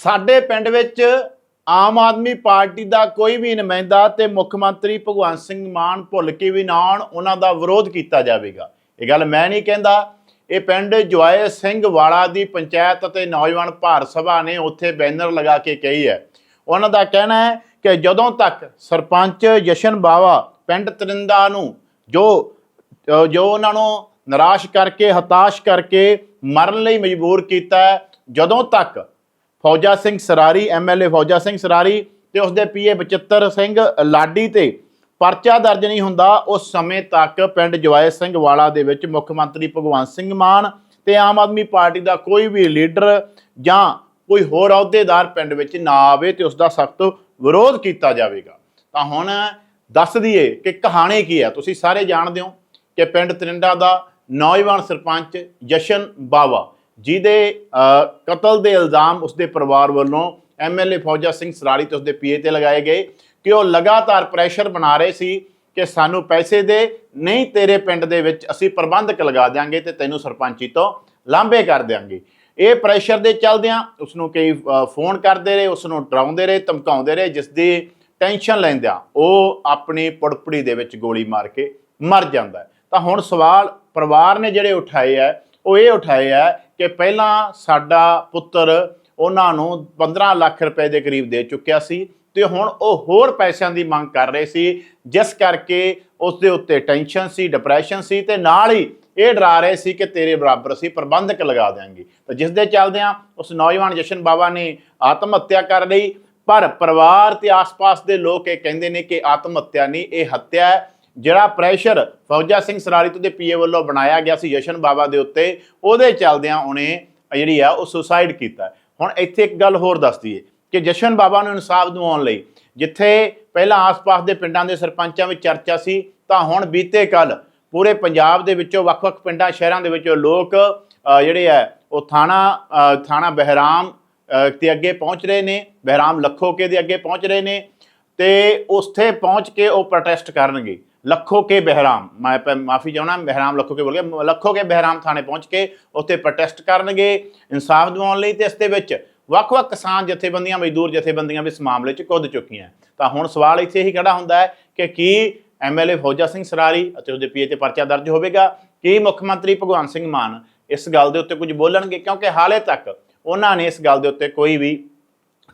ਸਾਡੇ ਪਿੰਡ ਵਿੱਚ ਆਮ ਆਦਮੀ ਪਾਰਟੀ ਦਾ ਕੋਈ ਵੀ ਨੁਮਾਇੰਦਾ ਤੇ ਮੁੱਖ ਮੰਤਰੀ ਭਗਵੰਤ ਸਿੰਘ ਮਾਨ ਭੁੱਲ ਕੇ ਵੀ ਨਾ ਆਉਣ, ਉਹਨਾਂ ਦਾ ਵਿਰੋਧ ਕੀਤਾ ਜਾਵੇਗਾ। ਇਹ ਗੱਲ ਮੈਂ ਨਹੀਂ ਕਹਿੰਦਾ। ਇਹ ਪਿੰਡ ਜੁਆਏ ਸਿੰਘ ਵਾਲਾ ਦੀ ਪੰਚਾਇਤ ਅਤੇ ਨੌਜਵਾਨ ਭਾਰਤ ਸਭਾ ਨੇ ਉੱਥੇ ਬੈਨਰ ਲਗਾ ਕੇ ਕਹੀ ਹੈ। ਉਹਨਾਂ ਦਾ ਕਹਿਣਾ ਹੈ ਕਿ ਜਦੋਂ ਤੱਕ ਸਰਪੰਚ ਜਸ਼ਨ ਬਾਵਾ ਪਿੰਡ ਤਰਿੰਦਾ ਨੂੰ ਜੋ ਜੋ ਉਹਨਾਂ ਨੂੰ ਨਿਰਾਸ਼ ਕਰਕੇ, ਹਤਾਸ਼ ਕਰਕੇ ਮਰਨ ਲਈ ਮਜਬੂਰ ਕੀਤਾ ਜਦੋਂ ਤੱਕ ਫੌਜਾ ਸਿੰਘ ਸਰਾਰੀ ਐਮਐਲਏ ਫੌਜਾ ਸਿੰਘ ਸਰਾਰੀ ਤੇ ਉਸਦੇ ਪੀਏ ਬਚਿੱਤਰ ਸਿੰਘ ਲਾਡੀ ਤੇ ਪਰਚਾ ਦਰਜ ਨਹੀਂ ਹੁੰਦਾ। ਉਸ ਸਮੇਂ ਤੱਕ ਪਿੰਡ ਜਵਾਇ ਸਿੰਘ ਵਾਲਾ ਦੇ ਵਿੱਚ ਮੁੱਖ ਮੰਤਰੀ ਭਗਵੰਤ ਸਿੰਘ ਮਾਨ ਤੇ ਆਮ ਆਦਮੀ ਪਾਰਟੀ ਦਾ ਕੋਈ ਵੀ ਲੀਡਰ ਜਾਂ ਕੋਈ ਹੋਰ ਅਹੁਦੇਦਾਰ ਪਿੰਡ ਵਿੱਚ ਨਾ ਆਵੇ ਤੇ ਉਸ ਦਾ ਸਖਤ ਵਿਰੋਧ ਕੀਤਾ ਜਾਵੇਗਾ। ਤਾਂ ਹੁਣ ਦੱਸ ਦਈਏ ਕਿ ਕਹਾਣੀ ਕੀ ਹੈ? ਤੁਸੀਂ ਸਾਰੇ ਜਾਣਦੇ ਹੋ ਕਿ ਪਿੰਡ ਤਰਿੰਡਾ ਦਾ ਨੌਜਵਾਨ ਸਰਪੰਚ ਜਸ਼ਨ ਬਾਵਾ ਜਿਹਦੇ ਕਤਲ ਦੇ ਇਲਜ਼ਾਮ ਉਸਦੇ ਪਰਿਵਾਰ ਵੱਲੋਂ ਐਮਐਲਏ ਫੌਜਾ ਸਿੰਘ ਸਰਾਲੀ ਤੇ ਉਸਦੇ ਪੀਏ ਤੇ ਲਗਾਏ ਗਏ ਕਿ ਉਹ ਲਗਾਤਾਰ ਪ੍ਰੈਸ਼ਰ ਬਣਾ ਰਹੇ ਸੀ ਕਿ ਸਾਨੂੰ ਪੈਸੇ ਦੇ, ਨਹੀਂ ਤੇਰੇ ਪਿੰਡ ਦੇ ਵਿੱਚ ਅਸੀਂ ਪ੍ਰਬੰਧਕ ਲਗਾ ਦਿਆਂਗੇ ਤੇ ਤੈਨੂੰ ਸਰਪੰਚੀ ਤੋਂ ਲਾਂਭੇ ਕਰ ਦਿਆਂਗੇ। ਇਹ ਪ੍ਰੈਸ਼ਰ ਦੇ ਚੱਲਦਿਆਂ ਉਸ ਨੂੰ ਕਈ ਫੋਨ ਕਰਦੇ ਰਹੇ ਉਸ ਨੂੰ ਡਰਾਉਂਦੇ ਰਹੇ, ਧਮਕਾਉਂਦੇ ਰਹੇ ਜਿਸ ਦੀ ਟੈਨਸ਼ਨ ਲੈਂਦਿਆਂ ਉਹ ਆਪਣੀ ਪੁੜਪੜੀ ਦੇ ਵਿੱਚ ਗੋਲੀ ਮਾਰ ਕੇ ਮਰ ਜਾਂਦਾ ਤਾਂ ਹੁਣ ਸਵਾਲ ਪਰਿਵਾਰ ਨੇ ਜਿਹੜੇ ਉਠਾਏ ਆ ਉਹ ਇਹ ਉਠਾਏ ਆ ਕਿ ਪਹਿਲਾਂ ਸਾਡਾ ਪੁੱਤਰ ਉਹਨਾਂ ਨੂੰ 15 ਲੱਖ ਰੁਪਏ ਦੇ ਕਰੀਬ ਦੇ ਚੁੱਕਿਆ ਸੀ ਤੇ ਹੁਣ ਉਹ ਹੋਰ ਪੈਸਿਆਂ ਦੀ ਮੰਗ ਕਰ ਰਹੇ ਸੀ, ਜਿਸ ਕਰਕੇ ਉਸ ਦੇ ਉੱਤੇ ਟੈਨਸ਼ਨ ਸੀ ਡਿਪਰੈਸ਼ਨ ਸੀ ਤੇ ਨਾਲ ਹੀ ਇਹ ਡਰਾ ਰਹੇ ਸੀ ਕਿ ਤੇਰੇ ਬਰਾਬਰ ਅਸੀਂ ਪ੍ਰਬੰਧਕ ਲਗਾ ਦੇਾਂਗੇ ਤਾਂ ਜਿਸ ਦੇ ਚੱਲਦਿਆਂ ਉਸ ਨੌਜਵਾਨ ਜਸ਼ਨ ਬਾਬਾ ਨੇ ਆਤਮ ਹੱਤਿਆ ਕਰ ਲਈ, ਪਰ ਪਰਿਵਾਰ ਤੇ ਆਸ-ਪਾਸ ਦੇ ਲੋਕ ਇਹ ਕਹਿੰਦੇ ਨੇ ਕਿ ਆਤਮ ਹੱਤਿਆ ਨਹੀਂ, ਇਹ ਹੱਤਿਆ ਹੈ। ਜਿਹੜਾ ਪ੍ਰੈਸ਼ਰ ਫੌਜਾ ਸਿੰਘ ਸਰਾਰੀ ਤੋਂ ਦੇ ਪੀਏ ਵੱਲੋਂ ਬਣਾਇਆ ਗਿਆ ਸੀ ਜਸ਼ਨ ਬਾਬਾ ਦੇ ਉੱਤੇ, ਉਹਦੇ ਚੱਲਦਿਆਂ ਉਹਨੇ ਜਿਹੜੀ ਆ ਉਹ ਸੁਸਾਈਡ ਕੀਤਾ। ਹੁਣ ਇੱਥੇ ਇੱਕ ਗੱਲ ਹੋਰ ਦੱਸ ਦਈਏ ਕਿ ਜਸ਼ਨ ਬਾਬਾ ਨੂੰ ਇਨਸਾਫ ਦਿਵਾਉਣ ਲਈ ਜਿੱਥੇ ਪਹਿਲਾਂ ਆਸ-ਪਾਸ ਦੇ ਪਿੰਡਾਂ ਦੇ ਸਰਪੰਚਾਂ ਵਿੱਚ ਚਰਚਾ ਸੀ, ਤਾਂ ਹੁਣ ਬੀਤੇ ਕੱਲ ਪੂਰੇ ਪੰਜਾਬ ਦੇ ਵਿੱਚੋਂ ਵੱਖ-ਵੱਖ ਪਿੰਡਾਂ, ਸ਼ਹਿਰਾਂ ਦੇ ਵਿੱਚੋਂ ਲੋਕ ਜਿਹੜੇ ਆ, ਉਹ ਥਾਣਾ ਥਾਣਾ ਬਹਿਰਾਮ ਤੇ ਅੱਗੇ ਪਹੁੰਚ ਰਹੇ ਨੇ ਬਹਿਰਾਮ ਲੱਖੋਕੇ ਦੇ ਅੱਗੇ ਪਹੁੰਚ ਰਹੇ ਨੇ ਤੇ ਉੱਥੇ ਪਹੁੰਚ ਕੇ ਉਹ ਪ੍ਰੋਟੈਸਟ ਕਰਨਗੇ। ਲੱਖੋ ਕੇ ਬਹਿਰਾਮ ਮੈਂ ਪ- ਮਾਫੀ ਚਾਹੁੰਦਾ ਬਹਿਰਾਮ ਲੱਖੋ ਕੇ ਬੋਲ ਗਿਆ ਲੱਖੋ ਕੇ ਬਹਿਰਾਮ ਥਾਣੇ ਪਹੁੰਚ ਕੇ ਉੱਥੇ ਪ੍ਰੋਟੈਸਟ ਕਰਨਗੇ ਇਨਸਾਫ ਦਿਵਾਉਣ ਲਈ ਤੇ ਇਸ ਦੇ ਵਿੱਚ ਵੱਖ-ਵੱਖ ਕਿਸਾਨ ਜਥੇਬੰਦੀਆਂ ਮਜ਼ਦੂਰ ਜਥੇਬੰਦੀਆਂ ਵੀ ਇਸ ਮਾਮਲੇ 'ਚ ਕੁੱਦ ਚੁੱਕੀਆਂ ਤਾਂ ਹੁਣ ਸਵਾਲ ਇੱਥੇ ਹੀ ਖੜਾ ਹੁੰਦਾ ਹੈ ਕਿ ਕੀ ਐਮਐਲਏ ਫੌਜਾ ਸਿੰਘ ਸਰਾਰੀ ਅਤੇ ਉਸਦੇ ਪੀਏ ਤੇ ਪਰਚਾ ਦਰਜ ਹੋਵੇਗਾ ਕੀ ਮੁੱਖ ਮੰਤਰੀ ਭਗਵੰਤ ਸਿੰਘ ਮਾਨ ਇਸ ਗੱਲ ਦੇ ਉੱਤੇ ਕੁਝ ਬੋਲਣਗੇ ਕਿਉਂਕਿ ਹਾਲੇ ਤੱਕ ਉਹਨਾਂ ਨੇ ਇਸ ਗੱਲ ਦੇ ਉੱਤੇ ਕੋਈ ਵੀ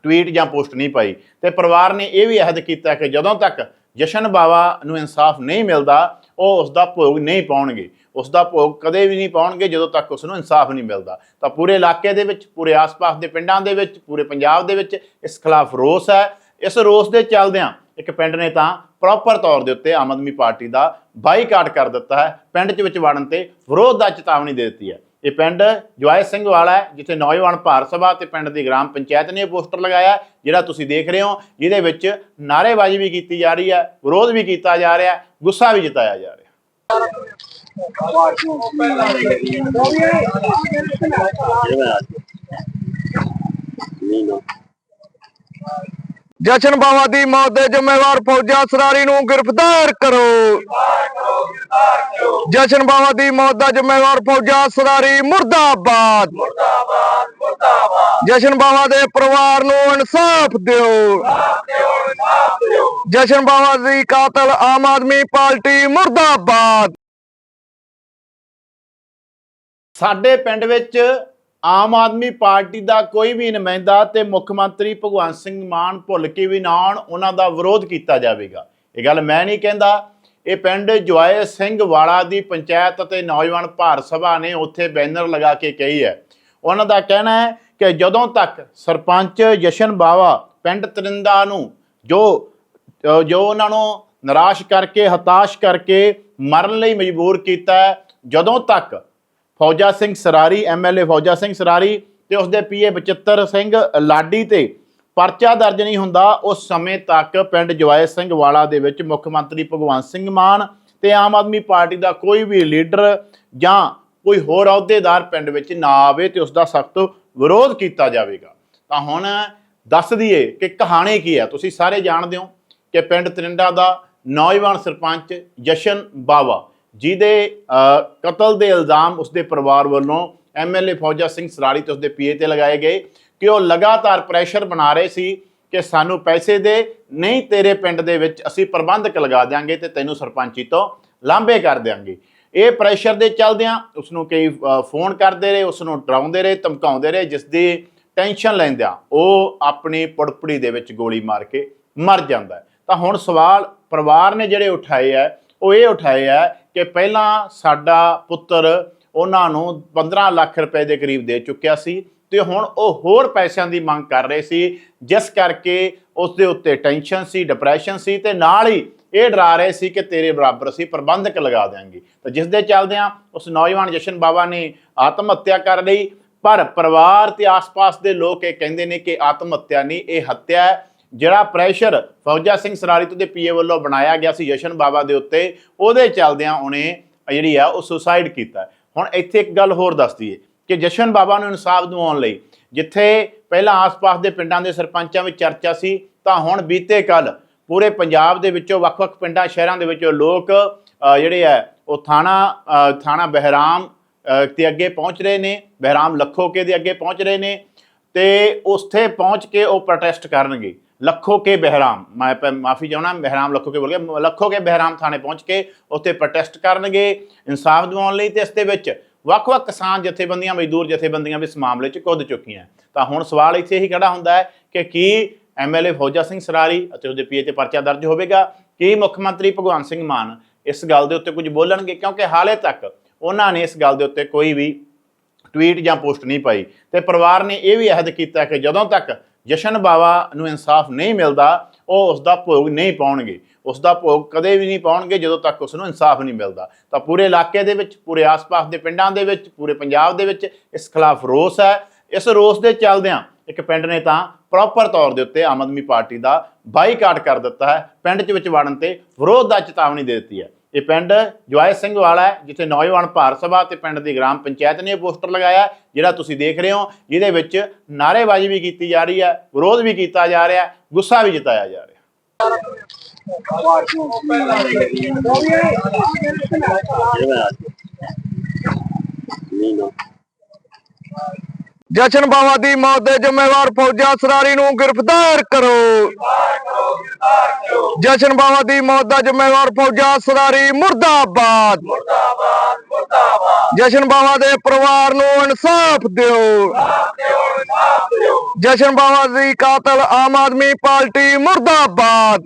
ਟਵੀਟ ਜਾਂ ਪੋਸਟ ਨਹੀਂ ਪਾਈ ਤੇ ਪਰਿਵਾਰ ਨੇ ਇਹ ਵੀ ਅਹਿਦ ਕੀਤਾ ਕਿ ਜਦੋਂ ਤੱਕ ਜਸ਼ਨ ਬਾਵਾ ਨੂੰ ਇਨਸਾਫ ਨਹੀਂ ਮਿਲਦਾ, ਉਹ ਉਸ ਦਾ ਭੋਗ ਨਹੀਂ ਪਾਉਣਗੇ। ਉਸ ਦਾ ਭੋਗ ਕਦੇ ਵੀ ਨਹੀਂ ਪਾਉਣਗੇ ਜਦੋਂ ਤੱਕ ਉਸ ਨੂੰ ਇਨਸਾਫ ਨਹੀਂ ਮਿਲਦਾ। ਤਾਂ ਪੂਰੇ ਇਲਾਕੇ ਦੇ ਵਿੱਚ, ਪੂਰੇ ਆਸ-ਪਾਸ ਦੇ ਪਿੰਡਾਂ ਦੇ ਵਿੱਚ, ਪੂਰੇ ਪੰਜਾਬ ਦੇ ਵਿੱਚ ਇਸ ਖਿਲਾਫ ਰੋਸ ਹੈ। ਇਸ ਰੋਸ ਦੇ ਚੱਲਦਿਆਂ ਇੱਕ ਪਿੰਡ ਨੇ ਤਾਂ ਪ੍ਰੋਪਰ ਤੌਰ ਦੇ ਉੱਤੇ ਆਮ ਆਦਮੀ ਪਾਰਟੀ ਦਾ ਬਾਈਕਾਟ ਕਰ ਦਿੱਤਾ ਹੈ। ਪਿੰਡ 'ਚ ਵਿੱਚ ਵੜਨ ਤੇ ਵਿਰੋਧ ਦਾ ਚੇਤਾਵਨੀ ਦੇ ਦਿੱਤੀ ਹੈ। ਇਹ ਪਿੰਡ ਜਵਾਏ ਸਿੰਘ ਵਾਲਾ ਜਿੱਥੇ ਨੌਜਵਾਨ ਭਾਰਤ ਸਭਾ ਤੇ ਪਿੰਡ ਦੀ ਗ੍ਰਾਮ ਪੰਚਾਇਤ ਨੇ ਇਹ ਪੋਸਟਰ ਲਗਾਇਆ, ਜਿਹੜਾ ਤੁਸੀਂ ਦੇਖ ਰਹੇ ਹੋ, ਜਿਹਦੇ ਵਿੱਚ ਨਾਅਰੇਬਾਜ਼ੀ ਵੀ ਕੀਤੀ ਜਾ ਰਹੀ ਹੈ, ਵਿਰੋਧ ਵੀ ਕੀਤਾ ਜਾ ਰਿਹਾ ਗੁੱਸਾ ਵੀ ਜਤਾਇਆ ਜਾ ਰਿਹਾ ਜਸ਼ਨ ਬਾਵਾ ਦੀ ਮੌਤ ਦੇ ਜ਼ਿੰਮੇਵਾਰ ਫੌਜਾ ਸਰਾਰੀ ਨੂੰ ਗ੍ਰਿਫਤਾਰ ਕਰੋ। ਜਸ਼ਨ ਬਾਵਾ ਦੀ ਮੌਤ ਦਾ ਜ਼ਿੰਮੇਵਾਰ ਫੌਜਾ ਸਰਾਰੀ ਮੁਰਦਾਬਾਦ। ਮੁਰਦਾਬਾਦ ਮੁਰਦਾਬਾਦ। ਜਸ਼ਨ ਬਾਵਾ ਦੇ ਪਰਿਵਾਰ ਨੂੰ ਇਨਸਾਫ ਦਿਓ। ਜਸ਼ਨ ਬਾਵਾ ਦੀ ਕਾਤਲ ਆਮ ਆਦਮੀ ਪਾਰਟੀ ਮੁਰਦਾਬਾਦ। ਸਾਡੇ ਪਿੰਡ ਵਿੱਚ ਆਮ ਆਦਮੀ ਪਾਰਟੀ ਦਾ ਕੋਈ ਵੀ ਨੁਮਾਇੰਦਾ ਤੇ ਮੁੱਖ ਮੰਤਰੀ ਭਗਵੰਤ ਸਿੰਘ ਮਾਨ ਭੁੱਲ ਕੇ ਵੀ ਨਾ ਆਉਣ ਉਹਨਾਂ ਦਾ ਵਿਰੋਧ ਕੀਤਾ ਜਾਵੇਗਾ। ਇਹ ਗੱਲ ਮੈਂ ਨਹੀਂ ਕਹਿੰਦਾ ਇਹ ਪਿੰਡ ਜੁਆਏ ਸਿੰਘ ਵਾਲਾ ਦੀ ਪੰਚਾਇਤ ਅਤੇ ਨੌਜਵਾਨ ਭਾਰਤ ਸਭਾ ਨੇ ਉੱਥੇ ਬੈਨਰ ਲਗਾ ਕੇ ਕਹੀ ਹੈ। ਉਹਨਾਂ ਦਾ ਕਹਿਣਾ ਹੈ ਕਿ ਜਦੋਂ ਤੱਕ ਸਰਪੰਚ ਜਸ਼ਨ ਬਾਵਾ ਪਿੰਡ ਤਰਿੰਦਾ ਨੂੰ ਜੋ ਜੋ ਉਹਨਾਂ ਨੂੰ ਨਿਰਾਸ਼ ਕਰਕੇ, ਹਤਾਸ਼ ਕਰਕੇ ਮਰਨ ਲਈ ਮਜਬੂਰ ਕੀਤਾ ਜਦੋਂ ਤੱਕ ਫੌਜਾ ਸਿੰਘ ਸਰਾਰੀ ਐਮਐਲਏ ਫੌਜਾ ਸਿੰਘ ਸਰਾਰੀ ਤੇ ਉਸਦੇ ਪੀਏ ਬਚਿੱਤਰ ਸਿੰਘ ਲਾਡੀ ਤੇ ਪਰਚਾ ਦਰਜ ਨਹੀਂ ਹੁੰਦਾ। ਉਸ ਸਮੇਂ ਤੱਕ ਪਿੰਡ ਜਵਾਇ ਸਿੰਘ ਵਾਲਾ ਦੇ ਵਿੱਚ ਮੁੱਖ ਮੰਤਰੀ ਭਗਵੰਤ ਸਿੰਘ ਮਾਨ ਤੇ ਆਮ ਆਦਮੀ ਪਾਰਟੀ ਦਾ ਕੋਈ ਵੀ ਲੀਡਰ ਜਾਂ ਕੋਈ ਹੋਰ ਅਹੁਦੇਦਾਰ ਪਿੰਡ ਵਿੱਚ ਨਾ ਆਵੇ ਤੇ ਉਸ ਦਾ ਸਖਤ ਵਿਰੋਧ ਕੀਤਾ ਜਾਵੇਗਾ। ਤਾਂ ਹੁਣ ਦੱਸ ਦਈਏ ਕਿ ਕਹਾਣੀ ਕੀ ਹੈ? ਤੁਸੀਂ ਸਾਰੇ ਜਾਣਦੇ ਹੋ ਕਿ ਪਿੰਡ ਤਰਿੰਡਾ ਦਾ ਨੌਜਵਾਨ ਸਰਪੰਚ ਜਸ਼ਨ ਬਾਵਾ ਜਿਹਦੇ ਕਤਲ ਦੇ ਇਲਜ਼ਾਮ ਉਸਦੇ ਪਰਿਵਾਰ ਵੱਲੋਂ ਐਮਐਲਏ ਫੌਜਾ ਸਿੰਘ ਸਰਾਲੀ ਤੇ ਉਸਦੇ ਪੀਏ ਤੇ ਲਗਾਏ ਗਏ। ਕਿ ਉਹ ਲਗਾਤਾਰ ਪ੍ਰੈਸ਼ਰ ਬਣਾ ਰਹੇ ਸੀ ਕਿ ਸਾਨੂੰ ਪੈਸੇ ਦੇ, ਨਹੀਂ ਤੇਰੇ ਪਿੰਡ ਦੇ ਵਿੱਚ ਅਸੀਂ ਪ੍ਰਬੰਧਕ ਲਗਾ ਦਿਆਂਗੇ ਤੇ ਤੈਨੂੰ ਸਰਪੰਚੀ ਤੋਂ ਲਾਂਭੇ ਕਰ ਦਿਆਂਗੇ। ਇਹ ਪ੍ਰੈਸ਼ਰ ਦੇ ਚੱਲਦਿਆਂ ਉਸ ਨੂੰ ਕਈ ਫੋਨ ਕਰਦੇ ਰਹੇ ਉਸ ਨੂੰ ਡਰਾਉਂਦੇ ਰਹੇ, ਧਮਕਾਉਂਦੇ ਰਹੇ ਜਿਸ ਦੀ ਟੈਨਸ਼ਨ ਲੈਂਦਿਆਂ ਉਹ ਆਪਣੀ ਪੜਪੜੀ ਦੇ ਵਿੱਚ ਗੋਲੀ ਮਾਰ ਕੇ ਮਰ ਜਾਂਦਾ ਤਾਂ ਹੁਣ ਸਵਾਲ ਪਰਿਵਾਰ ਨੇ ਜਿਹੜੇ ਉਠਾਏ ਆ ਉਹ ਇਹ ਉਠਾਏ ਆ ਕਿ ਪਹਿਲਾਂ ਸਾਡਾ ਪੁੱਤਰ ਉਹਨਾਂ ਨੂੰ 15 ਲੱਖ ਰੁਪਏ ਦੇ ਕਰੀਬ ਦੇ ਚੁੱਕਿਆ ਸੀ ਤੇ ਹੁਣ ਉਹ ਹੋਰ ਪੈਸਿਆਂ ਦੀ ਮੰਗ ਕਰ ਰਹੇ ਸੀ, ਜਿਸ ਕਰਕੇ ਉਸ ਦੇ ਉੱਤੇ ਟੈਨਸ਼ਨ ਸੀ ਡਿਪਰੈਸ਼ਨ ਸੀ ਤੇ ਨਾਲ ਹੀ ਇਹ ਡਰਾ ਰਹੇ ਸੀ ਕਿ ਤੇਰੇ ਬਰਾਬਰ ਅਸੀਂ ਪ੍ਰਬੰਧਕ ਲਗਾ ਦੇਾਂਗੇ ਤਾਂ ਜਿਸ ਦੇ ਚੱਲਦਿਆਂ ਉਸ ਨੌਜਵਾਨ ਜਸ਼ਨ ਬਾਬਾ ਨੇ ਆਤਮ ਹੱਤਿਆ ਕਰ ਲਈ, ਪਰ ਪਰਿਵਾਰ ਤੇ ਆਸ-ਪਾਸ ਦੇ ਲੋਕ ਇਹ ਕਹਿੰਦੇ ਨੇ ਕਿ ਆਤਮ ਹੱਤਿਆ ਨਹੀਂ, ਇਹ ਹੱਤਿਆ ਹੈ, ਜਿਹੜਾ ਪ੍ਰੈਸ਼ਰ ਫੌਜਾ ਸਿੰਘ ਸਰਾਰੀ ਤੋਂ ਦੇ ਪੀਏ ਵੱਲੋਂ ਬਣਾਇਆ ਗਿਆ ਸੀ ਜਸ਼ਨ ਬਾਬਾ ਦੇ ਉੱਤੇ, ਉਹਦੇ ਚੱਲਦਿਆਂ ਉਹਨੇ ਜਿਹੜੀ ਆ ਉਹ ਸੁਸਾਈਡ ਕੀਤਾ। ਹੁਣ ਇੱਥੇ ਇੱਕ ਗੱਲ ਹੋਰ ਦੱਸ ਦਈਏ ਕਿ ਜਸ਼ਨ ਬਾਬਾ ਨੂੰ ਇਨਸਾਫ ਦਿਵਾਉਣ ਲਈ। ਜਿੱਥੇ ਪਹਿਲਾਂ ਆਸ-ਪਾਸ ਦੇ ਪਿੰਡਾਂ ਦੇ ਸਰਪੰਚਾਂ ਵਿੱਚ ਚਰਚਾ ਸੀ, ਤਾਂ ਹੁਣ ਬੀਤੇ ਕੱਲ ਪੂਰੇ ਪੰਜਾਬ ਦੇ ਵਿੱਚੋਂ ਵੱਖ-ਵੱਖ ਪਿੰਡਾਂ, ਸ਼ਹਿਰਾਂ ਦੇ ਵਿੱਚੋਂ ਲੋਕ ਜਿਹੜੇ ਆ, ਉਹ ਥਾਣਾ ਥਾਣਾ ਬਹਿਰਾਮ ਤੇ ਅੱਗੇ ਪਹੁੰਚ ਰਹੇ ਨੇ। ਬਹਿਰਾਮ ਲੱਖੋਕੇ ਦੇ ਅੱਗੇ ਪਹੁੰਚ ਰਹੇ ਨੇ ਤੇ ਉੱਥੇ ਪਹੁੰਚ ਕੇ ਉਹ ਪ੍ਰੋਟੈਸਟ ਕਰਨਗੇ। ਲੱਖੋ ਕੇ ਬਹਿਰਾਮ, ਮੈਂ ਪ- ਮਾਫੀ ਚਾਹੁੰਦਾ, ਬਹਿਰਾਮ ਲੱਖੋ ਕੇ ਬੋਲ ਗਿਆ। ਲੱਖੋ ਕੇ ਬਹਿਰਾਮ ਥਾਣੇ ਪਹੁੰਚ ਕੇ ਉੱਥੇ ਪ੍ਰੋਟੈਸਟ ਕਰਨਗੇ, ਇਨਸਾਫ ਦਿਵਾਉਣ ਲਈ ਤੇ ਇਸ ਦੇ ਵਿੱਚ ਵੱਖ-ਵੱਖ ਕਿਸਾਨ ਜਥੇਬੰਦੀਆਂ, ਮਜ਼ਦੂਰ ਜਥੇਬੰਦੀਆਂ ਵੀ ਇਸ ਮਾਮਲੇ 'ਚ ਕੁੱਦ ਚੁੱਕੀਆਂ ਤਾਂ ਹੁਣ ਸਵਾਲ ਇੱਥੇ ਹੀ ਖੜਾ ਹੁੰਦਾ ਹੈ ਕਿ ਕੀ ਐਮਐਲਏ ਫੌਜਾ ਸਿੰਘ ਸਰਾਰੀ ਅਤੇ ਉਹਦੇ ਪੀਏ ਤੇ ਪਰਚਾ ਦਰਜ ਹੋਵੇਗਾ? ਕੀ ਮੁੱਖ ਮੰਤਰੀ ਭਗਵੰਤ ਸਿੰਘ ਮਾਨ ਇਸ ਗੱਲ ਦੇ ਉੱਤੇ ਕੁਝ ਬੋਲਣਗੇ? ਕਿਉਂਕਿ ਹਾਲੇ ਤੱਕ ਉਹਨਾਂ ਨੇ ਇਸ ਗੱਲ ਦੇ ਉੱਤੇ ਕੋਈ ਵੀ ਟਵੀਟ ਜਾਂ ਪੋਸਟ ਨਹੀਂ ਪਾਈ। ਤੇ ਪਰਿਵਾਰ ਨੇ ਇਹ ਵੀ ਅਹਿਦ ਕੀਤਾ ਕਿ ਜਦੋਂ ਤੱਕ ਜਸ਼ਨ ਬਾਵਾ ਨੂੰ ਇਨਸਾਫ ਨਹੀਂ ਮਿਲਦਾ ਉਹ ਉਸ ਦਾ ਭੋਗ ਨਹੀਂ ਪਾਉਣਗੇ। ਉਸ ਦਾ ਭੋਗ ਕਦੇ ਵੀ ਨਹੀਂ ਪਾਉਣਗੇ ਜਦੋਂ ਤੱਕ ਉਸ ਨੂੰ ਇਨਸਾਫ ਨਹੀਂ ਮਿਲਦਾ। ਤਾਂ ਪੂਰੇ ਇਲਾਕੇ ਦੇ ਵਿੱਚ, ਪੂਰੇ ਆਸ-ਪਾਸ ਦੇ ਪਿੰਡਾਂ ਦੇ ਵਿੱਚ, ਪੂਰੇ ਪੰਜਾਬ ਦੇ ਵਿੱਚ ਇਸ ਖਿਲਾਫ ਰੋਸ ਹੈ। ਇਸ ਰੋਸ ਦੇ ਚੱਲਦਿਆਂ ਇੱਕ ਪਿੰਡ ਨੇ ਤਾਂ ਪ੍ਰੋਪਰ ਤੌਰ ਦੇ ਉੱਤੇ ਆਮ ਆਦਮੀ ਪਾਰਟੀ ਦਾ ਬਾਈਕਾਟ ਕਰ ਦਿੱਤਾ ਹੈ। ਪਿੰਡ 'ਚ ਵਿੱਚ ਵੜਨ ਤੇ ਵਿਰੋਧ ਦਾ ਚੇਤਾਵਨੀ ਦੇ ਦਿੱਤੀ ਹੈ। ਇਹ ਪਿੰਡ ਜਵਾਇ ਸਿੰਘ ਵਾਲਾ ਜਿੱਥੇ ਨੌਜਵਾਨ ਭਾਰਤ ਸਭਾ ਤੇ ਪਿੰਡ ਦੀ ਗ੍ਰਾਮ ਪੰਚਾਇਤ ਨੇ ਪੋਸਟਰ ਲਗਾਇਆ, ਜਿਹੜਾ ਤੁਸੀਂ ਦੇਖ ਰਹੇ ਹੋ, ਜਿਹਦੇ ਵਿੱਚ ਨਾਅਰੇਬਾਜ਼ੀ ਵੀ ਕੀਤੀ ਜਾ ਰਹੀ ਹੈ, ਵਿਰੋਧ ਵੀ ਕੀਤਾ ਜਾ ਰਿਹਾ ਗੁੱਸਾ ਵੀ ਜਤਾਇਆ ਜਾ ਰਿਹਾ ਜਸ਼ਨ ਬਾਵਾ ਦੀ ਮੌਤ ਦੇ ਜ਼ਿੰਮੇਵਾਰ ਫੌਜਾ ਸਰਾਰੀ ਨੂੰ ਗ੍ਰਿਫਤਾਰ ਕਰੋ। ਜਸ਼ਨ ਬਾਵਾ ਦੀ ਮੌਤ ਦਾ ਜ਼ਿੰਮੇਵਾਰ ਫੌਜਾ ਸਰਾਰੀ ਮੁਰਦਾਬਾਦ। ਮੁਰਦਾਬਾਦ ਮੁਰਦਾਬਾਦ। ਜਸ਼ਨ ਬਾਵਾ ਦੇ ਪਰਿਵਾਰ ਨੂੰ ਇਨਸਾਫ ਦਿਓ। ਜਸ਼ਨ ਬਾਵਾ ਦੀ ਕਾਤਲ ਆਮ ਆਦਮੀ ਪਾਰਟੀ ਮੁਰਦਾਬਾਦ।